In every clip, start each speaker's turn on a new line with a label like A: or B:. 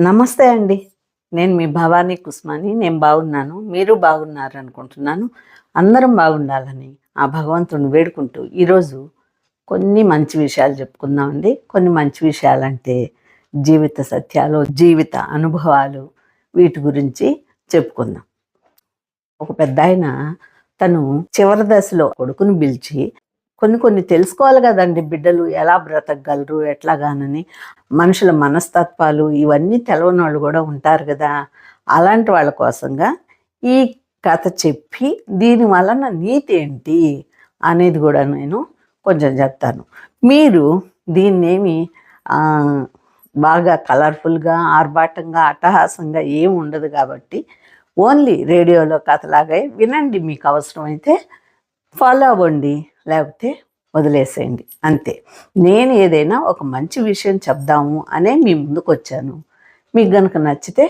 A: నమస్తే అండి. నేను మీ భవానీ కుస్మాని. నేను బాగున్నాను. మీరు బాగున్నారు అనుకుంటున్నాను అందరం బాగుండాలని ఆ భగవంతుని వేడుకుంటూ ఈరోజు కొన్ని మంచి విషయాలు చెప్పుకుందామండి. కొన్ని మంచి విషయాలంటే జీవిత సత్యాలు జీవిత అనుభవాలు వీటి గురించి చెప్పుకుందాం. ఒక పెద్ద ఆయన తను చివరి దశలో కొడుకుని పిలిచి కొన్ని కొన్ని తెలుసుకోవాలి కదండి బిడ్డలు ఎలా బ్రతకగలరు ఎట్లాగానని. మనుషుల మనస్తత్వాలు ఇవన్నీ తెలవని వాళ్ళు కూడా ఉంటారు కదా. అలాంటి వాళ్ళ కోసంగా ఈ కథ చెప్పి దీని వలన నీతి ఏంటి అనేది కూడా నేను కొంచెం చెప్తాను. మీరు దీన్నేమి బాగా కలర్ఫుల్గా ఆర్భాటంగా అట్టహాసంగా ఏమి ఉండదు కాబట్టి ఓన్లీ రేడియోలో కథలాగే వినండి. మీకు అవసరమైతే ఫాలో అవ్వండి. లేకపోతే వదిలేసేయండి. అంతే. నేను ఏదైనా ఒక మంచి విషయం చెప్దాము అనే మీ ముందుకు వచ్చాను. మీకు గనుక నచ్చితే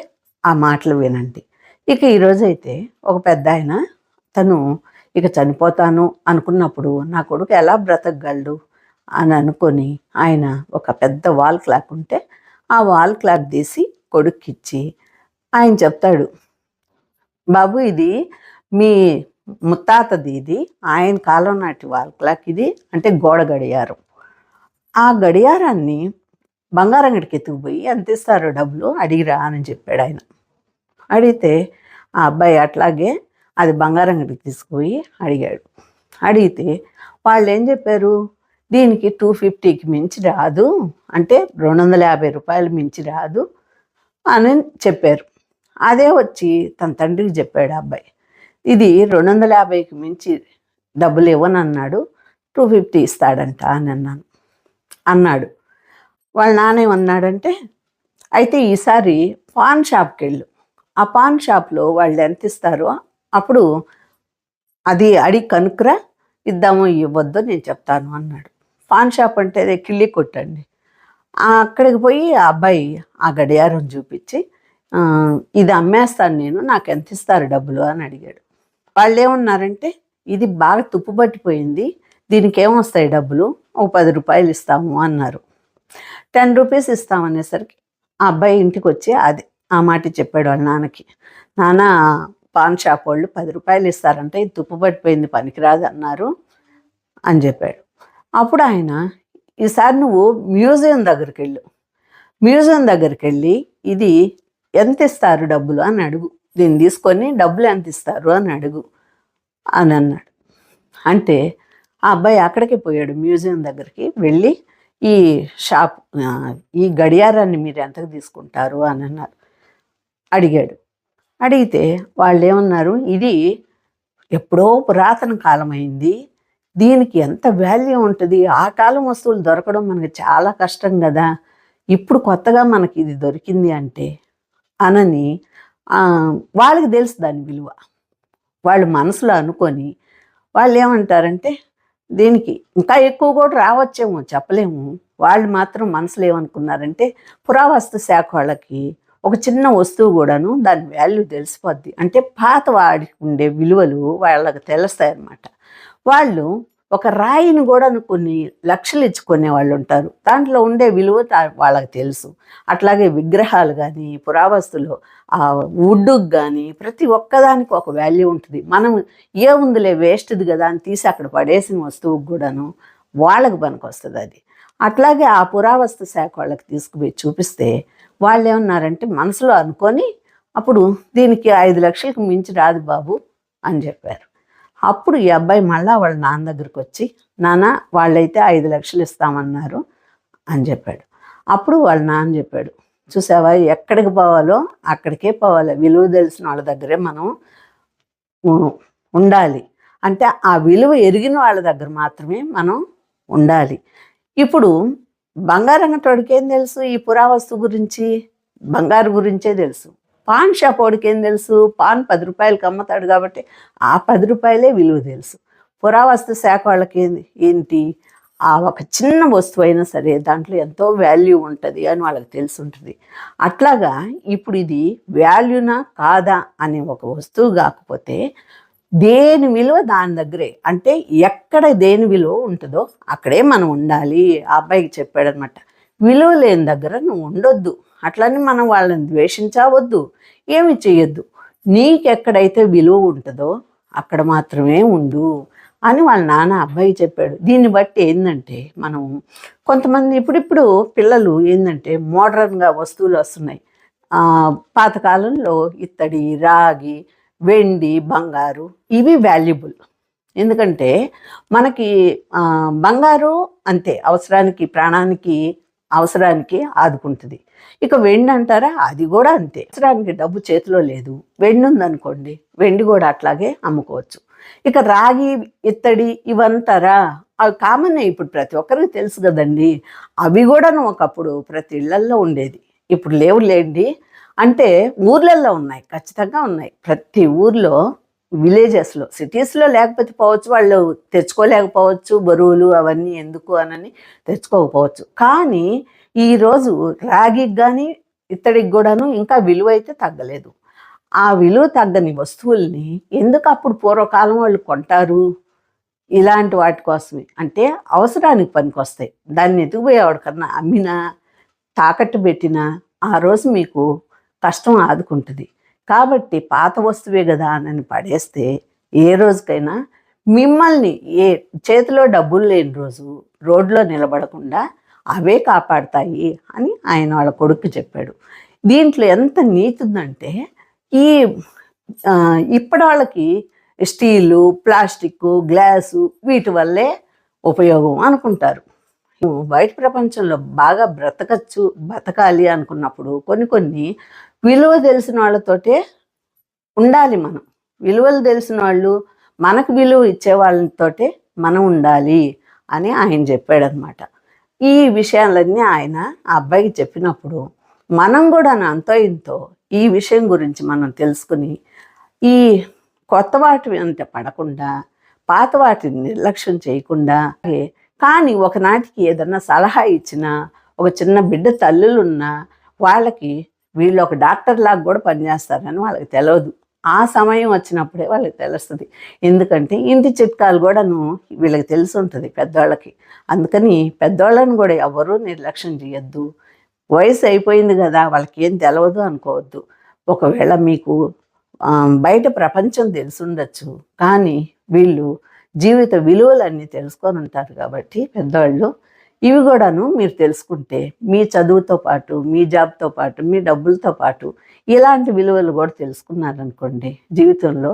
A: ఆ మాటలు వినండి. ఇక ఈరోజు అయితే ఒక పెద్ద ఆయన తను ఇక చనిపోతాను అనుకున్నప్పుడు నా కొడుకు ఎలా బ్రతకగలడు అని అనుకొని ఆయన ఒక పెద్ద వాల్ క్లాక్ ఉంటే ఆ వాల్ క్లాక్ తీసి కొడుక్కిచ్చి ఆయన చెప్తాడు బాబు ఇది మీ ముత్తాతది ఇది ఆయన కాలం నాటి వాల్ క్లాక్ ఇది అంటే గోడ గడియారం. ఆ గడియారాన్ని బంగారం గడికి ఎత్తుకుపోయి ఎంత ఇస్తారు డబ్బులు అడిగిరా అని చెప్పాడు ఆయన. అడిగితే ఆ అబ్బాయి అట్లాగే అది బంగారం గడికి తీసుకుపోయి అడిగాడు. అడిగితే వాళ్ళు ఏం చెప్పారు? దీనికి టూ ఫిఫ్టీకి మించి రాదు అంటే రెండు వందల యాభై రూపాయలు మించి రాదు అని చెప్పారు. అదే వచ్చి తన తండ్రికి చెప్పాడు అబ్బాయి. ఇది రెండు వందల యాభైకి మించి డబ్బులు ఇవ్వను అన్నాడు టూ ఫిఫ్టీ ఇస్తాడంట అని అన్నాను. అన్నాడు. వాళ్ళ నాన్న ఏమన్నాడంటే అయితే ఈసారి పాన్ షాప్కి వెళ్ళు ఆ పాన్ షాప్లో వాళ్ళు ఎంత ఇస్తారో అప్పుడు అది అడిగి కనుక్కురా ఇద్దామో ఇవ్వద్దో నేను చెప్తాను అన్నాడు. పాన్ షాప్ అంటే అదే కిళ్ళి కొట్టండి. అక్కడికి పోయి ఆ అబ్బాయి ఆ గడియారం చూపించి ఇది అమ్మేస్తాను నేను నాకు ఎంత ఇస్తారు డబ్బులు అని అడిగాడు. వాళ్ళు ఏమన్నారంటే ఇది బాగా తుప్పు పట్టిపోయింది దీనికి ఏమొస్తాయి డబ్బులు? ఓ పది రూపాయలు ఇస్తాము అన్నారు. టెన్ రూపీస్ ఇస్తామనేసరికి ఆ అబ్బాయి ఇంటికి వచ్చి అది ఆ మాట చెప్పాడు వాళ్ళ నాన్నకి. నాన్న పాన్ షాప్ వాళ్ళు పది రూపాయలు ఇస్తారంటే ఇది తుప్పు పట్టిపోయింది పనికిరాదు అన్నారు అని చెప్పాడు. అప్పుడు ఆయన ఈసారి నువ్వు మ్యూజియం దగ్గరికి వెళ్ళు మ్యూజియం దగ్గరికి వెళ్ళి ఇది ఎంత ఇస్తారు డబ్బులు? అని అడుగు. దీన్ని తీసుకొని డబ్బులు ఎంత ఇస్తారు అని అడుగు అని అన్నాడు. అంటే ఆ అబ్బాయి అక్కడికి పోయాడు మ్యూజియం దగ్గరికి వెళ్ళి ఈ షాప్ ఈ గడియారాన్ని మీరు ఎంతకు తీసుకుంటారు అని అన్నారు. అడిగాడు. అడిగితే వాళ్ళు ఏమన్నారు? ఇది ఎప్పుడో పురాతన కాలం అయింది దీనికి ఎంత వాల్యూ ఉంటుంది? ఆ కాలం వస్తువులు దొరకడం మనకి చాలా కష్టం కదా. ఇప్పుడు కొత్తగా మనకి ఇది దొరికింది అంటే అనని వాళ్ళకి తెలుసు దాని విలువ. వాళ్ళు మనసులో అనుకొని వాళ్ళు ఏమంటారంటే దీనికి ఇంకా ఎక్కువ కూడా రావచ్చేమో చెప్పలేము. వాళ్ళు మాత్రం మనసులో ఏమనుకున్నారంటే పురావస్తు శాఖ వాళ్ళకి ఒక చిన్న వస్తువు కూడాను దాని వాల్యూ తెలిసిపోద్ది. అంటే పాత వాడికి ఉండే విలువలు వాళ్ళకి తెలుస్తాయి అన్నమాట వాళ్ళు ఒక రాయిని కూడా కొన్ని లక్షలు ఇచ్చుకునే వాళ్ళు ఉంటారు. దాంట్లో ఉండే విలువ వాళ్ళకి తెలుసు. అట్లాగే విగ్రహాలు కానీ పురావస్తులు ఆ వుడ్డుకు కానీ ప్రతి ఒక్కదానికి ఒక వాల్యూ ఉంటుంది. మనం ఏముందిలే వేస్ట్ది కదా అని తీసి అక్కడ పడేసిన వస్తువుకు కూడాను వాళ్ళకి పనికొస్తుంది అది. అట్లాగే ఆ పురావస్తు శాఖ వాళ్ళకి తీసుకుపోయి చూపిస్తే వాళ్ళు ఏమన్నారంటే మనసులో అనుకొని అప్పుడు దీనికి ఐదు లక్షలకు మించి రాదు బాబు అని చెప్పారు. అప్పుడు ఈ అబ్బాయి మళ్ళీ వాళ్ళ నాన్న దగ్గరికి వచ్చి నాన్న వాళ్ళైతే ఐదు లక్షలు ఇస్తామన్నారు అని చెప్పాడు. అప్పుడు వాళ్ళ నాన్న చెప్పాడు చూసావా ఎక్కడికి పోవాలో అక్కడికే పోవాలి. విలువ తెలిసిన వాళ్ళ దగ్గరే మనం ఉండాలి. అంటే ఆ విలువ ఎరిగిన వాళ్ళ దగ్గర మాత్రమే మనం ఉండాలి. ఇప్పుడు బంగారం ఏం తెలుసు? ఈ పురావస్తు గురించి బంగారు గురించే తెలుసు. పాన్ షాప్ వాడికి ఏం తెలుసు? పాన్ పది రూపాయలకి అమ్ముతాడు కాబట్టి ఆ పది రూపాయలే విలువ తెలుసు. పురావస్తు శాఖ వాళ్ళకి ఏంది ఏంటి? ఆ ఒక చిన్న వస్తువు అయినా సరే దాంట్లో ఎంతో వాల్యూ ఉంటుంది అని వాళ్ళకి తెలిసి ఉంటుంది అట్లాగా ఇప్పుడు ఇది వాల్యూనా కాదా అనే ఒక వస్తువు కాకపోతే దేని విలువ దాని దగ్గరే. అంటే ఎక్కడ దేని విలువ ఉంటుందో అక్కడే మనం ఉండాలి. ఆ అబ్బాయికి చెప్పాడనమాట. విలువ లేని దగ్గర నువ్వు ఉండొద్దు. అట్లని మనం వాళ్ళని ద్వేషించవద్దు. ఏమి చేయొద్దు నీకెక్కడైతే విలువ ఉంటుందో అక్కడ మాత్రమే ఉండు అని వాళ్ళ నాన్న అబ్బాయి చెప్పాడు. దీన్ని బట్టి ఏంటంటే మనం కొంతమంది ఇప్పుడిప్పుడు పిల్లలు ఏంటంటే మోడర్న్గా వస్తువులు వస్తున్నాయి. పాతకాలంలో ఇత్తడి రాగి వెండి బంగారు ఇవి వాల్యుబుల్. ఎందుకంటే మనకి బంగారు అంతే. అవసరానికి ప్రాణానికి అవసరానికి ఆదుకుంటుంది. ఇక వెండి అంటారా? అది కూడా అంతే. అవసరానికి డబ్బు చేతిలో లేదు. వెండి ఉందనుకోండి వెండి కూడా అట్లాగే అమ్ముకోవచ్చు. ఇక రాగి ఇత్తడి ఇవంటారా అవి కామన్ ఇప్పుడు ప్రతి ఒక్కరికి తెలుసు కదండి. అవి కూడాను ఒకప్పుడు ప్రతి ఇళ్ళల్లో ఉండేది. ఇప్పుడు లేవు లేండి అంటే ఊర్లల్లో ఉన్నాయి ఖచ్చితంగా ఉన్నాయి. ప్రతి ఊర్లో విలేజెస్లో సిటీస్లో లేకపోతే పోవచ్చు వాళ్ళు తెచ్చుకోలేకపోవచ్చు బరువులు అవన్నీ ఎందుకు అనని తెచ్చుకోకపోవచ్చు. కానీ ఈరోజు రాగికి కానీ ఇత్తడికి కూడాను ఇంకా విలువ అయితే తగ్గలేదు. ఆ విలువ తగ్గని వస్తువుల్ని ఎందుకు అప్పుడు పూర్వకాలం వాళ్ళు కొంటారు? ఇలాంటి వాటి కోసమే. అంటే అవసరానికి పనికొస్తాయి. దాన్ని ఎదుగుపోయేవాడికన్నా అమ్మినా తాకట్టు పెట్టినా ఆ రోజు మీకు కష్టం ఆదుకుంటుంది. కాబట్టి పాత వస్తువే కదా అని పడేస్తే ఏ రోజుకైనా మిమ్మల్ని ఏ చేతిలో డబ్బులు లేని రోజు రోడ్లో నిలబడకుండా అవే కాపాడతాయి అని ఆయన వాళ్ళ కొడుకు చెప్పాడు. దీంట్లో ఎంత నీతుందంటే ఈ ఇప్పటి వాళ్ళకి స్టీలు ప్లాస్టిక్ గ్లాసు వీటి వల్లే ఉపయోగం అనుకుంటారు. బయట ప్రపంచంలో బాగా బ్రతకచ్చు బతకాలి అనుకున్నప్పుడు కొన్ని కొన్ని విలువ తెలిసిన వాళ్ళతోటే ఉండాలి మనం. విలువలు తెలిసిన వాళ్ళు మనకు విలువ ఇచ్చే వాళ్ళతోటే మనం ఉండాలి అని ఆయన చెప్పాడనమాట ఈ విషయాలన్నీ ఆయన ఆ అబ్బాయికి చెప్పినప్పుడు మనం కూడా అంతో ఇంతో ఈ విషయం గురించి మనం తెలుసుకుని ఈ కొత్త వాటి అంత పడకుండా పాత వాటిని నిర్లక్ష్యం చేయకుండా కానీ ఒకనాటికి ఏదన్నా సలహా ఇచ్చినా ఒక చిన్న బిడ్డ తల్లులున్నా వాళ్ళకి వీళ్ళు ఒక డాక్టర్ లాగా కూడా పనిచేస్తారని వాళ్ళకి తెలియదు ఆ సమయం వచ్చినప్పుడే వాళ్ళకి తెలుస్తుంది. ఎందుకంటే ఇంటి చిట్కాలు కూడాను వీళ్ళకి తెలిసి ఉంటుంది పెద్దవాళ్ళకి అందుకని పెద్దవాళ్ళని కూడా ఎవరూ నిర్లక్ష్యం చేయొద్దు. వయసు అయిపోయింది కదా వాళ్ళకి ఏం తెలియదు అనుకోవద్దు. ఒకవేళ మీకు బయట ప్రపంచం తెలిసి ఉండొచ్చు. కానీ వీళ్ళు జీవిత విలువలన్నీ తెలుసుకొని ఉంటారు కాబట్టి పెద్దవాళ్ళు. ఇవి కూడాను మీరు తెలుసుకుంటే మీ చదువుతో పాటు మీ జాబ్తో పాటు మీ డబ్బులతో పాటు ఇలాంటి విలువలు కూడా తెలుసుకున్నారనుకోండి జీవితంలో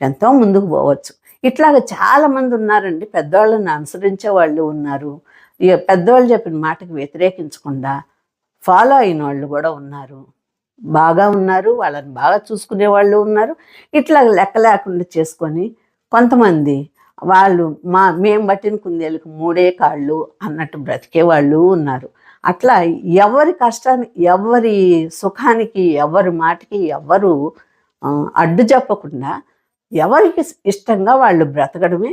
A: ఎంతో ముందుకు పోవచ్చు. ఇట్లాగ చాలామంది ఉన్నారండి పెద్దవాళ్ళని అనుసరించే వాళ్ళు ఉన్నారు. ఇక పెద్దవాళ్ళు చెప్పిన మాటకి వ్యతిరేకించకుండా ఫాలో అయిన వాళ్ళు కూడా ఉన్నారు. బాగా ఉన్నారు వాళ్ళని బాగా చూసుకునే వాళ్ళు ఉన్నారు. ఇట్లా లెక్క లేకుండా చేసుకొని కొంతమంది వాళ్ళు మా మేము పట్టిన కుందేలకు మూడే కాళ్ళు అన్నట్టు బ్రతికే వాళ్ళు ఉన్నారు. అట్లా ఎవరి కష్టానికి ఎవరి సుఖానికి ఎవరి మాటకి ఎవరు అడ్డు చెప్పకుండా ఎవరికి ఇష్టంగా వాళ్ళు బ్రతకడమే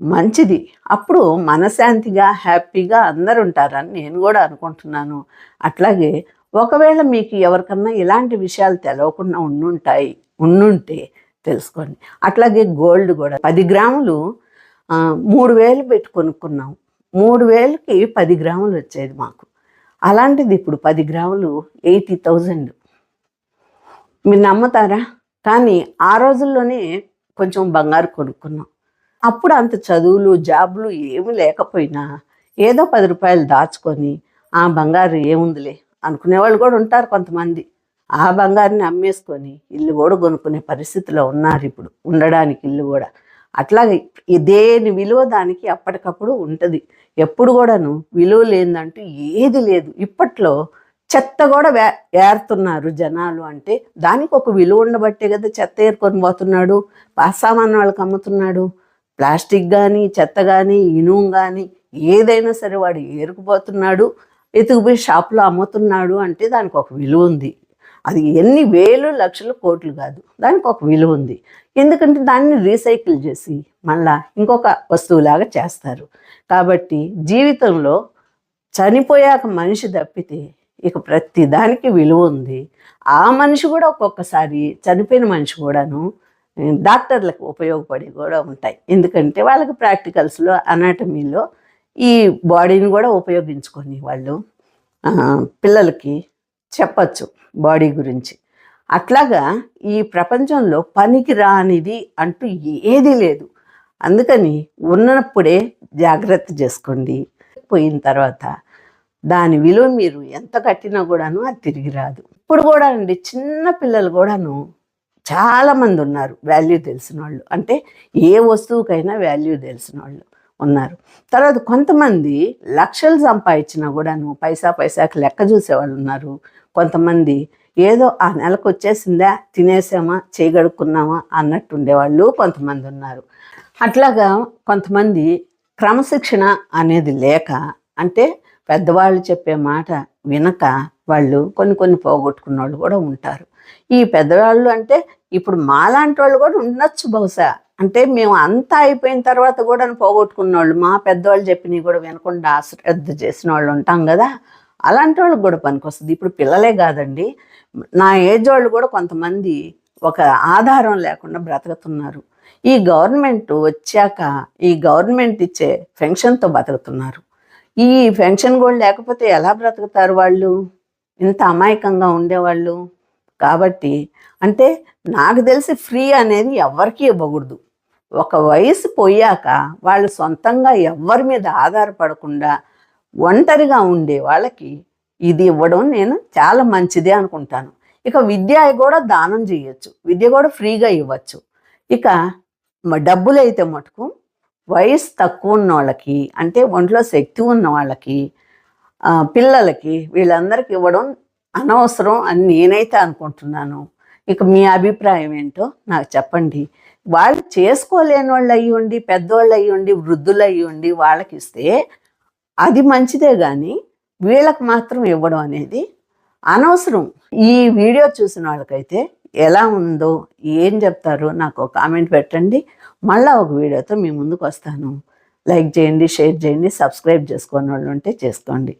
A: మంచిది. అప్పుడు మనశాంతిగా హ్యాపీగా అందరు ఉంటారని నేను కూడా అనుకుంటున్నాను. అట్లాగే ఒకవేళ మీకు ఎవరికన్నా ఇలాంటి విషయాలు తెలవకుండా ఉండుంటాయి ఉండుంటే తెలుసుకోండి. అట్లాగే గోల్డ్ కూడా. పది గ్రాములు మూడు వేలు పెట్టి కొనుక్కున్నాం. మూడు వేలకి పది గ్రాములు వచ్చేది మాకు. అలాంటిది ఇప్పుడు పది గ్రాములు ఎయిటీ థౌజండ్. మీరు నమ్ముతారా? కానీ ఆ రోజుల్లోనే కొంచెం బంగారు కొనుక్కున్నాం. అప్పుడు అంత చదువులు జాబులు ఏమీ లేకపోయినా ఏదో పది రూపాయలు దాచుకొని ఆ బంగారు ఏముందిలే అనుకునేవాళ్ళు కూడా ఉంటారు కొంతమంది. ఆ బంగారుని అమ్మేసుకొని ఇల్లు కూడా కొనుక్కునే పరిస్థితిలో ఉన్నారు ఇప్పుడు. ఉండడానికి ఇల్లు కూడా. అట్లాగే దేని విలువ దానికి అప్పటికప్పుడు ఉంటుంది. ఎప్పుడు కూడాను విలువ లేదంటూ ఏది లేదు. ఇప్పట్లో చెత్త కూడా వే ఏరుతున్నారు జనాలు అంటే దానికి ఒక విలువ ఉండబట్టే కదా చెత్త ఏరుకొని పోతున్నాడు. పాసామాన్ వాళ్ళకి అమ్ముతున్నాడు. ప్లాస్టిక్ కానీ చెత్త కానీ ఇనుము కానీ ఏదైనా సరే వాడు ఏరుకుపోతున్నాడు. ఎతుకుపోయి షాపులో అమ్ముతున్నాడు అంటే దానికి ఒక విలువ ఉంది. అది ఎన్ని వేలు లక్షలు కోట్లు కాదు. దానికి ఒక విలువ ఉంది. ఎందుకంటే దాన్ని రీసైకిల్ చేసి మళ్ళా ఇంకొక వస్తువులాగా చేస్తారు. కాబట్టి జీవితంలో చనిపోయాక మనిషి తప్పితే ఇక ప్రతి దానికి విలువ ఉంది. ఆ మనిషి కూడా ఒక్కొక్కసారి చనిపోయిన మనిషి కూడాను డాక్టర్లకు ఉపయోగపడి కూడా ఉంటాయి. ఎందుకంటే వాళ్ళకి ప్రాక్టికల్స్లో అనాటమీలో ఈ బాడీని కూడా ఉపయోగించుకొని వాళ్ళు పిల్లలకి చెప్పచ్చు బాడీ గురించి. అట్లాగా ఈ ప్రపంచంలో పనికి రానిది అంటూ ఏదీ లేదు. అందుకని ఉన్నప్పుడే జాగ్రత్త చేసుకోండి. పోయిన తర్వాత దాని విలువ మీరు ఎంత కట్టినా కూడాను అది తిరిగి రాదు. ఇప్పుడు కూడా అండి చిన్న పిల్లలు కూడాను చాలామంది ఉన్నారు వాల్యూ తెలిసిన వాళ్ళు అంటే ఏ వస్తువుకైనా వాల్యూ తెలిసిన వాళ్ళు ఉన్నారు. తర్వాత కొంతమంది లక్షలు సంపాదించినా కూడాను పైసా పైసాకి లెక్క చూసేవాళ్ళు ఉన్నారు. కొంతమంది ఏదో ఆ నెలకు వచ్చేసిందా తినేసామా చేయగడుక్కున్నామా అన్నట్టు ఉండేవాళ్ళు కొంతమంది ఉన్నారు. అట్లాగా కొంతమంది క్రమశిక్షణ అనేది లేక అంటే పెద్దవాళ్ళు చెప్పే మాట వినక వాళ్ళు కొన్ని కొన్ని పోగొట్టుకున్న వాళ్ళు కూడా ఉంటారు. ఈ పెద్దవాళ్ళు అంటే ఇప్పుడు మాలాంటి వాళ్ళు కూడా ఉండొచ్చు బహుశా. అంటే మేము అంతా అయిపోయిన తర్వాత కూడా పోగొట్టుకున్న వాళ్ళు మా పెద్దవాళ్ళు చెప్పినవి కూడా వినకుండా అశ్రద్ధ చేసిన వాళ్ళు ఉంటాం కదా అలాంటి వాళ్ళకి కూడా పనికొస్తుంది. ఇప్పుడు పిల్లలే కాదండి నా ఏజ్ వాళ్ళు కూడా కొంతమంది ఒక ఆధారం లేకుండా బ్రతుకుతున్నారు. ఈ గవర్నమెంట్ వచ్చాక ఈ గవర్నమెంట్ ఇచ్చే పెన్షన్తో బతుకుతున్నారు. ఈ పెన్షన్ కూడా లేకపోతే ఎలా బ్రతుకుతారు వాళ్ళు? ఇంత అమాయకంగా ఉండేవాళ్ళు కాబట్టి అంటే నాకు తెలిసి ఫ్రీ అనేది ఎవరికీ ఇవ్వకూడదు. ఒక వయసు పోయాక వాళ్ళు సొంతంగా ఎవరి మీద ఆధారపడకుండా ఒంటరిగా ఉండే వాళ్ళకి ఇది ఇవ్వడం నేను చాలా మంచిదే అనుకుంటాను. ఇక విద్య కూడా దానం చేయొచ్చు. విద్య కూడా ఫ్రీగా ఇవ్వచ్చు. ఇక డబ్బులు అయితే మటుకు వయసు తక్కువ ఉన్న వాళ్ళకి అంటే ఒంట్లో శక్తి ఉన్న వాళ్ళకి పిల్లలకి వీళ్ళందరికీ ఇవ్వడం అనవసరం అని నేనైతే అనుకుంటున్నాను. ఇక మీ అభిప్రాయం ఏంటో నాకు చెప్పండి. వాళ్ళు చేసుకోలేని వాళ్ళు అయ్యి ఉండి పెద్దవాళ్ళు అయ్యి ఉండి వృద్ధులు అయ్యి ఉండి వాళ్ళకి ఇస్తే అది మంచిదే కానీ వీళ్ళకి మాత్రం ఇవ్వడం అనేది అనవసరం. ఈ వీడియో చూసిన వాళ్ళకైతే ఎలా ఉందో ఏం చెప్తారో నాకు ఒక కామెంట్ పెట్టండి. మళ్ళీ ఒక వీడియోతో మీ ముందుకు వస్తాను. లైక్ చేయండి షేర్ చేయండి సబ్స్క్రైబ్ చేసుకోని వాళ్ళు ఉంటే చేసుకోండి.